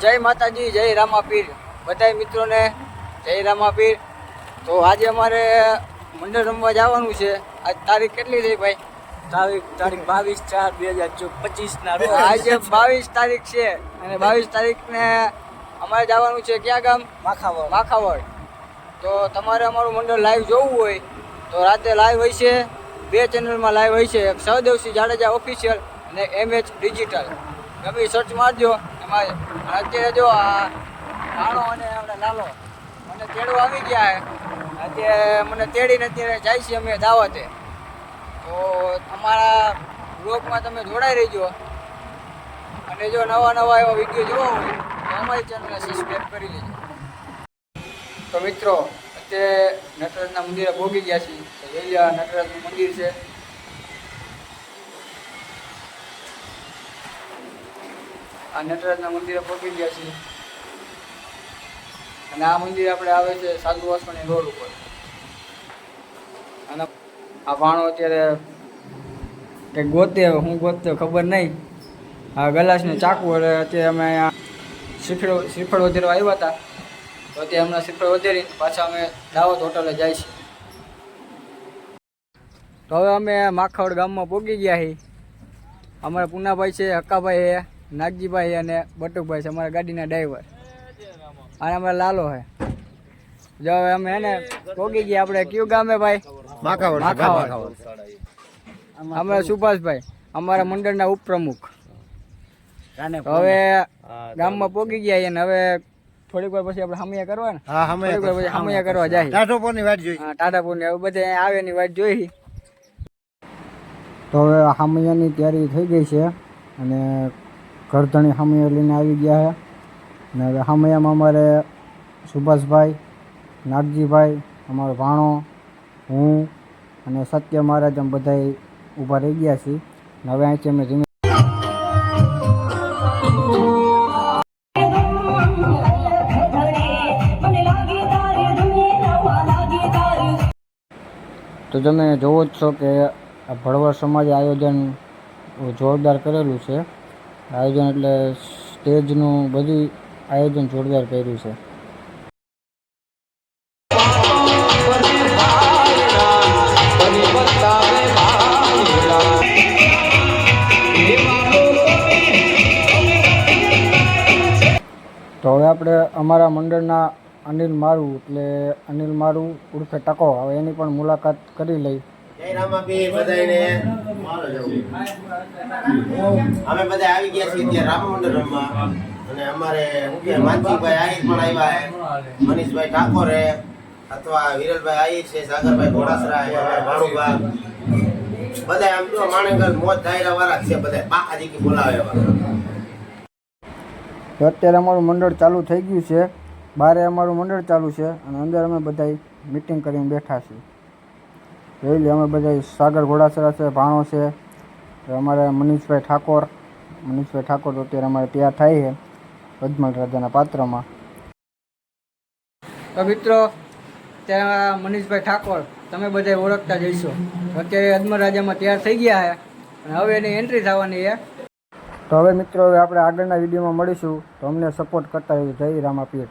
જય માતાજી જય રામાપીર. બધા મિત્રોને જય રામાપીર. તો આજે અમારે મંડળ રમવા જવાનું છે. આજ તારીખ કેટલી થઈ ભાઈ? તારીખ તારીખ બાવીસ ચાર બે હજાર પચીસ ના આજે બાવીસ તારીખ છે. અને બાવીસ તારીખને અમારે જવાનું છે ક્યાં ગામ? માખાવડ. માખાવડ. તો તમારે અમારું મંડળ લાઈવ જોવું હોય તો રાતે લાઈવ હોય છે. બે ચેનલમાં લાઈવ હોય છે. એક સહદેવસિંહ જાડેજા ઓફિશિયલ અને એમ એચ ડિજિટલ તમે સર્ચ મારજો. અત્યારે જો આ નાણો અને આપણે લાલો, મને તેડવા આવી ગયા અત્યારે મને તેડીને અત્યારે જાય છે અમે દાવતે. તો અમારા બ્લોગમાં તમે જોડાઈ રહેજો. અને જો નવા નવા એવા વીડિયો જોવા હોય, તો અમારી ચેનલને સબસ્ક્રાઈબ કરી લેજો. તો મિત્રો, અત્યારે નટરાજના મંદિરે ભોગી ગયા છીએ. તો જોઈ નટરાજનું મંદિર છે. આ નટરાજના મંદિરે પહોંચી ગયા છીએ. અને આ મંદિર આપણે આવે છે સાધુ વાસણી રોડ ઉપર. અને આ ભાણો અત્યારે કે ગોતે, હું ગોતતો ખબર નહીં. આ ગલાસને ચાકુ એટલે અત્યારે અમે અહીંયા શ્રીફળ શ્રીફળ વધેરવા આવ્યા હતા. તો અત્યારે હમણાં શ્રીફળ વધેરી, પાછા અમે દાવત હોટલે જાય છીએ. તો હવે અમે માખવડ ગામમાં પહોંચી ગયા છીએ. અમારા પૂનાભાઈ છે, હક્કાભાઈ છે. નાગજીભાઈ અને બટુકભાઈ છે અમારા ગાડીના ડ્રાઈવર. અને અમારા લાલો છે. જો હવે અમે એને પોગી ગયા આપણે. કયું ગામે ભાઈ? માખાવડ. માખાવડ. અમારા સુભાષભાઈ અમારા મંડળના ઉપપ્રમુખ. હવે ગામમાં પોગી ગયા અને હવે થોડીક વાર પછી આપણે હમિયા કરવા ને. હા થોડીક વાર પછી હમિયા કરવા જાય. ટાટાપુરની વાત જોઈ. હા, ટાટાપુર ને હવે બધે આવે ની વાત જોઈ. તો હવે હામૈયાની તૈયારી થઈ ગઈ છે અને ઘરધણી હામૈયા લઈને આવી ગયા છે ને હવે અમારે સુભાષભાઈ, નાગજીભાઈ, અમારો ભાણો, હું અને સત્ય મહારાજ અમે બધા ઊભા રહી ગયા છીએ. અને હવે અહીંથી અમે ધીમે તો તમે જોવો જ છો કે આ ભળવર સમાજે આયોજન જોરદાર કરેલું છે. આયોજન એટલે સ્ટેજનું બધું આયોજન જોરદાર કર્યું છે. તો હવે આપણે અમારા મંડળના અનિલ મારુ એટલે અનિલ મારુ ઉર્ફે ટકો. હવે એની પણ મુલાકાત કરી લઈ. અમે બધા આવી ગયા છીએ ત્યાં રામ મંડળ રમવા અને અમારે શું કે માનજીભાઈ આહિર પણ આવ્યા છે મનીષભાઈ ઠાકોર હે અથવા વિરલભાઈ આહિર છે, સાગરભાઈ ઘોડાસરા છે ભાણુભા. બધા આમ જો માણેકર મોજ ધાયરા વાળા છે બધા પાકા દીકી બોલાવે અત્યારે અમારું મંડળ ચાલુ થઈ ગયું છે. બારે અમારું મંડળ ચાલુ છે અને અંદર અમે બધા મિટિંગ કરીને બેઠા છીએ. જોઈ લે અમે બધા સાગર ઘોડાસરા છે ભાણો છે. અમારે મનીષભાઈ ઠાકોર મનીષભાઈ ઠાકોર તો અત્યારે અમારે તૈયાર થાય છે પદ્મલ રાજાના પાત્રમાં. તો મિત્રો ત્યાં મનીષભાઈ ઠાકોર તમે બધા ઓળખતા જઈશો અત્યારે અજમલ રાજામાં તૈયાર થઈ ગયા છે અને હવે એની એન્ટ્રી થવાની છે. તો હવે મિત્રો હવે આપણે આગળના વિડીયોમાં મળીશું. તો અમને સપોર્ટ કરતા રહેજો. જય રામાપીર.